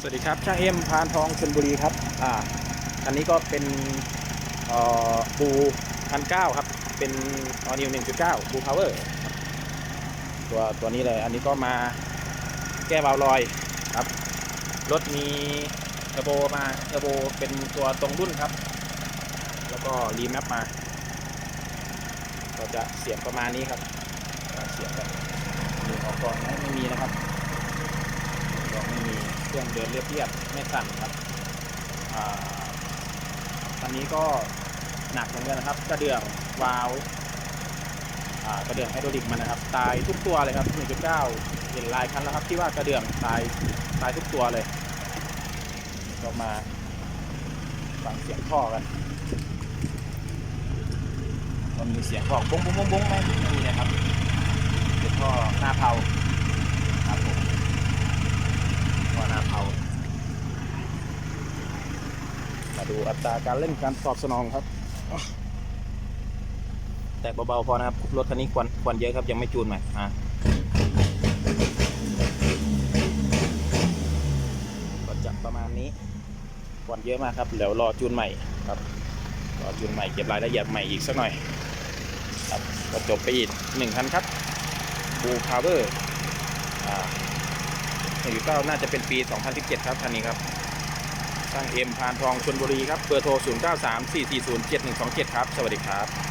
สวัสดีครับ ช่างเอ็มพานทองชลบุรีครับ อ่า อันนี้ก็เป็นเอ่อบูพันเก้าครับ เป็นออนิวหนึ่งจุดเก้าบูพาวเวอร์ตัวตัวนี้เลย อันนี้ก็มาแก้วาล์วลอยครับ รถมีเทอร์โบมาเทอร์โบเป็นตัวตรงรุ่นครับ แล้วก็รีแมปมา ก็จะเสียงประมาณนี้ครับ เสียงแบบมีออกก่อนไหมไม่มีนะครับก็ไม่มี เครื่องเดินเรียบๆไม่สั่นครับอันนี้ก็หนักเหมือนกันนะครับ กระเดื่องวาล์วกระเดื่องไฮดรอลิกมันนะครับ ตายทุกตัวเลยครับ 1.9 เห็นลายคันแล้วครับที่ว่ากระเดื่องตายตายทุกตัวเลยก็มาฟังเสียงท่อกันก็มีเสียงท่อบุ้งบุ้งบุ้งบุ้งไหมไม่มีนะครับเป็นท่อหน้าเผาครับผม วานาเผา มาดูอัตราการเล่นการตอบสนองครับ แตกเบาๆพอนะครับ รถคันนี้ควันควันเยอะครับยังไม่จูนใหม่อะก็จะประมาณนี้ควันเยอะมากครับเดี๋ยวรอจูนใหม่ครับรอจูนใหม่เก็บรายละเอียดใหม่อีกสักหน่อยครับก็จบไปอีกหนึ่งคันครับบูพาวเวอร์อ่า1.9น่าจะเป็นปี 2017 ครับคันนี้ครับ ช่างเอ็มพานทองชนบุรีครับเบอร์โทร 0934407127 ครับ สวัสดีครับ